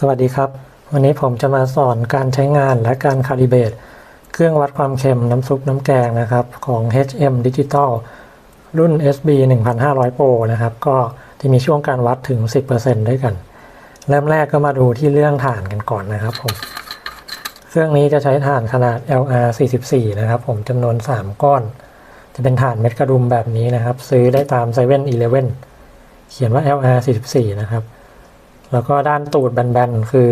สวัสดีครับ วันนี้ผมจะมาสอนการใช้งานและการคาลิเบตเครื่องวัดความเค็มน้ำซุปน้ำแกงนะครับ ของ HM Digital รุ่น SB 1500 Pro นะครับ ก็จะมีช่วงการวัดถึง 10%ด้วยกัน เริ่มแรกก็มาดูที่เรื่องถ่านกันก่อนนะครับผม เครื่องนี้จะใช้ถ่านขนาด LR 44 นะครับ ผมจำนวน 3 ก้อน จะเป็นถ่านเม็ดกระดุมแบบนี้นะครับ ซื้อได้ตาม7 e เ e ่ e อเขียนว่า LR 44 นะครับ แล้วก็ด้านตูดแบนๆ คือ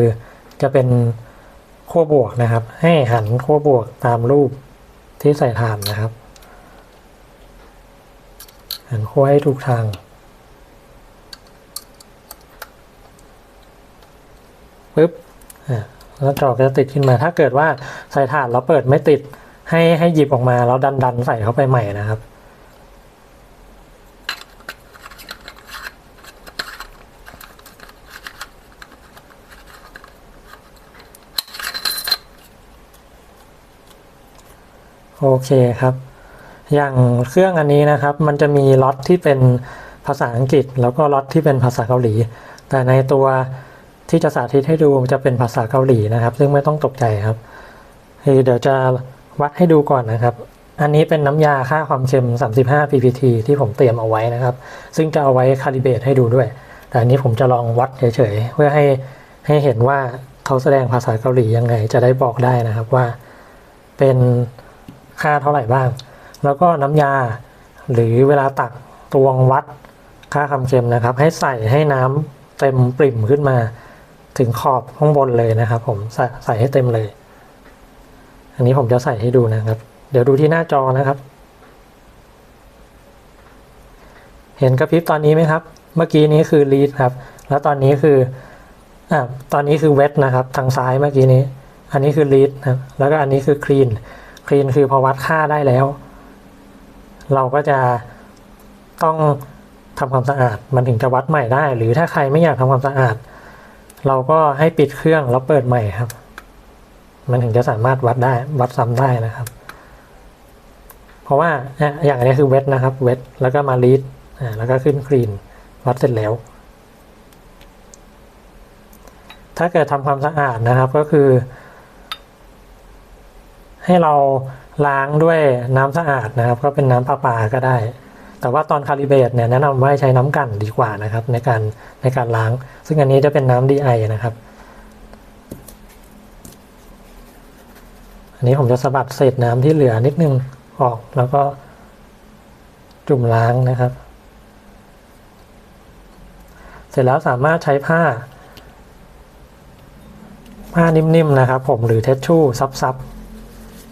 จะเป็นขั้วบวกนะครับ ให้หันขั้วบวกตามรูปที่ใส่ถ่านนะครับ หันขั้วให้ถูกทาง ปึ๊บแล้วจอก็จะติดขึ้นมา ถ้าเกิดว่าใส่ถ่านแล้วเปิดไม่ติด ให้ให้หยิบออกมาแล้วดันดันใส่เข้าไปใหม่นะครับ โอเคครับ อย่างเครื่องอันนี้นะครับ มันจะมีล็อตที่เป็นภาษาอังกฤษ แล้วก็ล็อตที่เป็นภาษาเกาหลี แต่ในตัวที่จะสาธิตให้ดูจะเป็นภาษาเกาหลีนะครับ ซึ่งไม่ต้องตกใจครับเดี๋ยวจะวัดให้ดูก่อนนะครับ อันนี้เป็นน้ำยาค่าความเค็ม 35 ppt ที่ผมเตรียมเอาไว้นะครับ ซึ่งจะเอาไว้คาลิเบตให้ดูด้วย แต่อันนี้ผมจะลองวัดเฉยๆ เพื่อให้ให้เห็นว่าเขาแสดงภาษาเกาหลียังไง จะได้บอกได้นะครับว่าเป็น ค่าเท่าไหร่บ้าง แล้วก็น้ำยาหรือเวลาตักตวงวัดค่าความเค็มนะครับ ให้ใส่ให้น้ำเต็มปริ่มขึ้นมา ถึงขอบข้างบนเลยนะครับ ผมใส่ใส่ให้เต็มเลย อันนี้ผมจะใส่ให้ดูนะครับ เดี๋ยวดูที่หน้าจอนะครับ เห็นกระพริบตอนนี้ไหมครับ เมื่อกี้นี้คือ read ครับ แล้วตอนนี้คืออ่าตอนนี้คือ wet นะครับ ทางซ้ายเมื่อกี้นี้ อันนี้คือ read นะครับแล้วก็อันนี้คือ clean clean คลีนคือพอวัดค่าได้แล้ว เราก็จะต้องทำความสะอาดมันถึงจะวัดใหม่ได้ หรือถ้าใครไม่อยากทำความสะอาด เราก็ให้ปิดเครื่องแล้วเปิดใหม่ครับ มันถึงจะสามารถวัดได้วัดซ้ำได้นะครับ เพราะว่าอะอย่างอันนี้คือเวทนะครับเวทแล้วก็มาลีดอ่าแล้วก็ขึ้นคลีนวัดเสร็จแล้ว ถ้าเกิดทำความสะอาดนะครับก็คือ ให้เราล้างด้วยน้ำสะอาดนะครับ ก็เป็นน้ำประปาก็ได้ แต่ว่าตอนคาลิเบรตเนี่ยแนะนำว่าให้ใช้น้ำกันดีกว่านะครับ ในการในการล้าง ซึ่งอันนี้จะเป็นน้ำดีไอนะครับ อันนี้ผมจะสะบัดเศษน้ำที่เหลือนิดนึงออกแล้วก็จุ่มล้างนะครับ เสร็จแล้วสามารถใช้ผ้า ผ้านิ่มๆนะครับ ผมหรือเทชชู่ซับซับ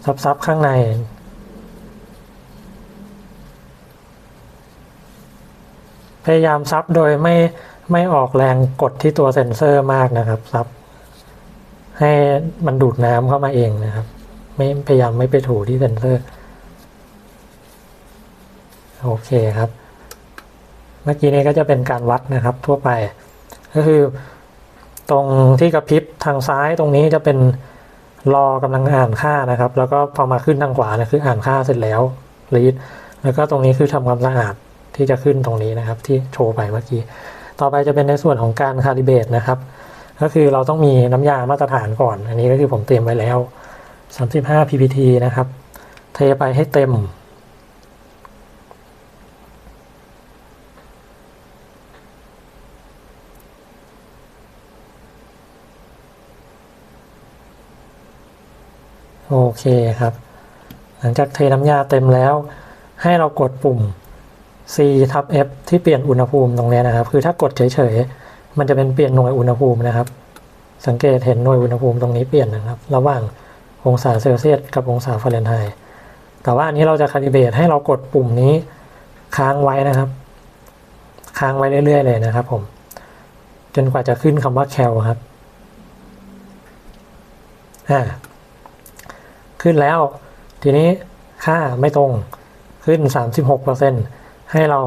ซับซับๆข้างในพยายามซับโดยไม่ไม่ออกแรงกดที่ตัวเซ็นเซอร์มากนะครับซับให้มันดูดน้ำเข้ามาเองนะครับ ไม่พยายามไม่ไปถูที่เซ็นเซอร์ โอเคครับ เมื่อกี้นี้ก็จะเป็นการวัดนะครับทั่วไป ก็คือตรงที่กระพริบทางซ้ายตรงนี้จะเป็น รอกำลังอ่านค่านะครับ แล้วก็พอมาขึ้นทางขวานะคืออ่านค่าเสร็จแล้วรีดแล้วก็ตรงนี้คือทำความสะอาดที่จะขึ้นตรงนี้นะครับ ที่โชว์ไปเมื่อกี้ ต่อไปจะเป็นในส่วนของการคาลิเบตนะครับ ก็คือเราต้องมีน้ำยามาตรฐานก่อน อันนี้ก็คือผมเตรียมไว้แล้ว 35 ppt นะครับ เทไปให้เต็ม โอเคครับ หลังจากเทน้ำยาเต็มแล้ว ให้เรากดปุ่ม C ทับ F ที่เปลี่ยนอุณหภูมิตรงนี้นะครับ คือถ้ากดเฉยๆ มันจะเป็นเปลี่ยนหน่วยอุณหภูมินะครับ สังเกตเห็นหน่วยอุณหภูมิตรงนี้เปลี่ยนนะครับ ระหว่างองศาเซลเซียสกับองศาฟาเรนไฮต์แต่ว่าอันนี้เราจะคาลิเบตให้เรากดปุ่มนี้ค้างไว้นะครับ ค้างไว้เรื่อยๆ เลยนะครับ ผม จนกว่าจะขึ้นคำว่า cal ครับ อ่า ขึ้นแล้ว ทีนี้ค่าไม่ตรงขึ้น 36%ให้เรา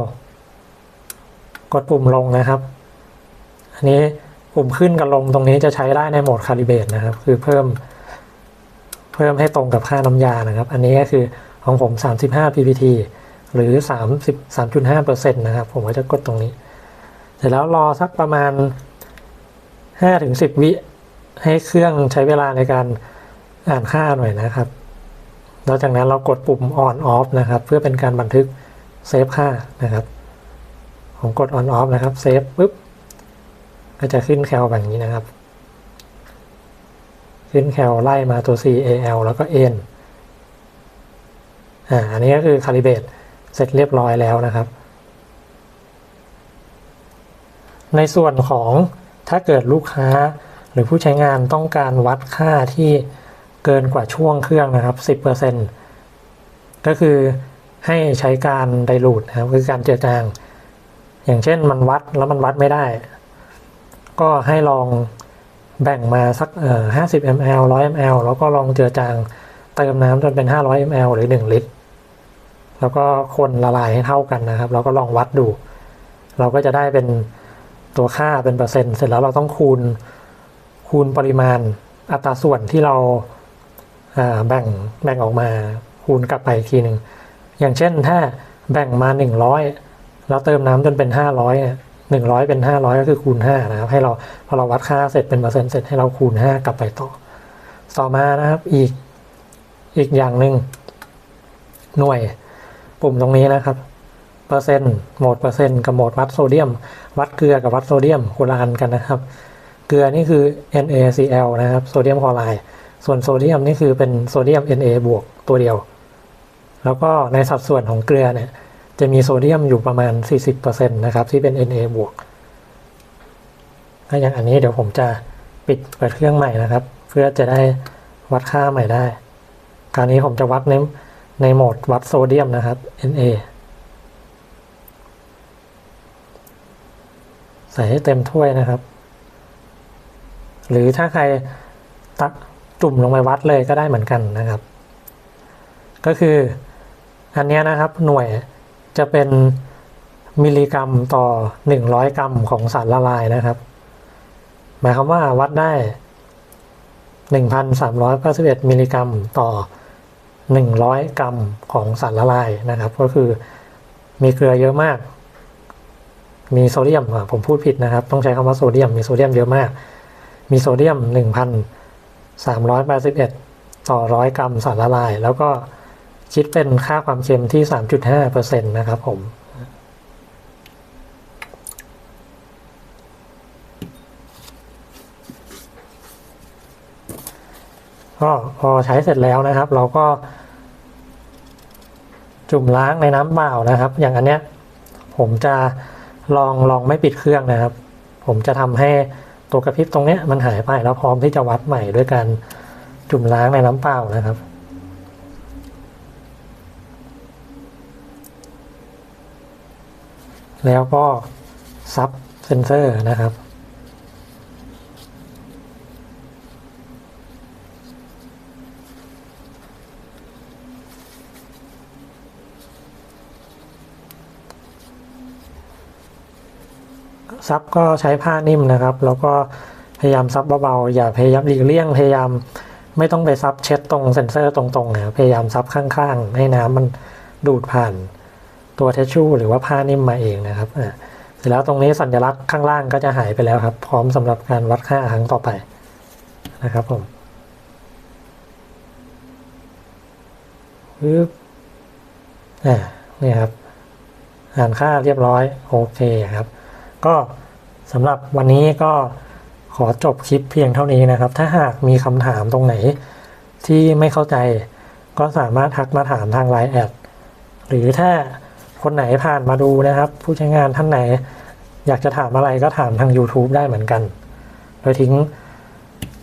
กดปุ่มลงนะครับ อันนี้ปุ่มขึ้นกับลงตรงนี้จะใช้ได้ในโหมดคาลิเบรตนะครับ คือเพิ่ม เพิ่มให้ตรงกับค่าน้ำยานะครับ อันนี้ก็คือของผม 35 ppt หรือ 30 3.5%นะครับ ผมก็จะกดตรงนี้ เสร็จแล้วรอสักประมาณห้าถึงสิบวิให้เครื่องใช้เวลาในการ อ่านค่าหน่อยนะครับแล้วจากนั้นเรากดปุ่ม on off นะครับ เพื่อเป็นการบันทึกเซฟค่านะครับ ผมกด on off นะครับเซฟปุ๊บก็จะขึ้นแคลแบบนี้นะครับ ขึ้นแคลไล่มาตัว C A L แล้วก็ N อ่าอันนี้ก็คือคาลิเบตเสร็จเรียบร้อยแล้วนะครับ ในส่วนของถ้าเกิดลูกค้าหรือผู้ใช้งานต้องการวัดค่าที่ เกินกว่าช่วงเครื่องนะครับ 10%ก็คือให้ใช้การไดรูดนะครับคือการเจือจาง อย่างเช่นมันวัดแล้วมันวัดไม่ได้ ก็ให้ลองแบ่งมาสักเอ่อ50 ml 100 ml แล้วก็ลองเจือจางเติมน้ำจนเป็น 500 ml หรือ 1 ลิตร แล้วก็คนละลายให้เท่ากันนะครับ แล้วก็ลองวัดดู เราก็จะได้เป็นตัวค่าเป็นเปอร์เซ็นต์ เสร็จแล้วเราต้องคูณคูณปริมาณอัตราส่วนที่เราอ่า แบ่งแบ่งออกมาคูณกลับไปอีกทีหนึ่งอย่างเช่นถ้าแบ่งมาหนึ่งร้อยแล้วเติมน้ำจนเป็นห้าร้อยหนึ่งร้อยเป็นห้าร้อยก็คือคูณห้านะครับ ให้เราพอเราวัดค่าเสร็จเป็นเปอร์เซ็นต์เสร็จให้เราคูณห้ากลับไปต่อ ต่อมานะครับอีกอีกอย่างหนึ่งหน่วยปุ่มตรงนี้นะครับเปอร์เซ็นต์โหมดเปอร์เซ็นต์กับโหมดวัดโซเดียม วัดเกลือกับวัดโซเดียมคนละอันกันนะครับ เกลือนี่คือ NaCl นะครับโซเดียมคลอไรด์ ส่วนโซเดียมนี่คือเป็นโซเดียม Na บวกตัวเดียว แล้วก็ในสัดส่วนของเกลือเนี่ยจะมีโซเดียมอยู่ประมาณ 40%นะครับที่เป็น Na บวกถ้าอย่างอันนี้เดี๋ยวผมจะปิดเปิดเครื่องใหม่นะครับ เพื่อจะได้วัดค่าใหม่ได้ คราวนี้ผมจะวัดในในโหมดวัดโซเดียมนะครับ Na ใส่ให้เต็มถ้วยนะครับ หรือถ้าใครตัก จุ่มลงไปวัดเลยก็ได้เหมือนกันนะครับ ก็คืออันนี้นะครับหน่วยจะเป็นมิลลิกรัมต่อ 100 กรัมของสารละลายนะครับ หมายความว่าวัดได้ 1,391มิลลิกรัมต่อ 100 กรัมของสารละลายนะครับ ก็คือมีเกลือเยอะมาก มีโซเดียมผมพูดผิดนะครับ ต้องใช้คำว่าโซเดียมมีโซเดียมเยอะมาก มีโซเดียม 381 ต่อร้อยกรัมสารละลาย แล้วก็คิดเป็นค่าความเค็มที่ 3.5%นะครับผมก็พอใช้เสร็จแล้วนะครับ เราก็ จุ่มล้างในน้ำเปล่านะครับ อย่างอันเนี้ย ผมจะลองลองไม่ปิดเครื่องนะครับ ผมจะทำให้ ตัวกระพริบตรงเนี้ยมันหายไปแล้วพร้อมที่จะวัดใหม่ด้วยการจุ่มล้างในน้ำเปล่านะครับ แล้วก็ซับเซนเซอร์นะครับ ซับก็ใช้ผ้านิ่มนะครับ แล้วก็พยายามซับเบาๆอย่าพยายามหลีกเลี่ยงพยายามไม่ต้องไปซับเช็ดตรงเซ็นเซอร์ตรงๆนะพยายามซับข้างๆ ให้น้ำมันดูดผ่านตัวเทชชูหรือว่าผ้านิ่มมาเองนะครับอ่าเสร็จแล้วตรงนี้สัญลักษณ์ข้างล่างก็จะหายไปแล้วครับ พร้อมสำหรับการวัดค่าครั้งต่อไปนะครับผมปึ๊บอ่านี่ครับ อ่านค่าเรียบร้อย โอเคครับ ก็สำหรับวันนี้ก็ขอจบคลิปเพียงเท่านี้นะครับ ถ้าหากมีคำถามตรงไหนที่ไม่เข้าใจก็สามารถทักมาถามทางไลน์แอดหรือถ้าคนไหนผ่านมาดูนะครับ ผู้ใช้งานท่านไหน อยากจะถามอะไรก็ถามทาง YouTube ได้เหมือนกัน โดยทิ้ง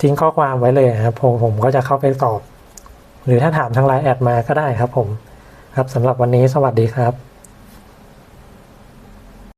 ทิ้งข้อความไว้เลยนะครับผมผมก็จะเข้าไปตอบ หรือถ้าถามทางไลน์แอดมาก็ได้ครับผม ครับสำหรับวันนี้สวัสดีครับ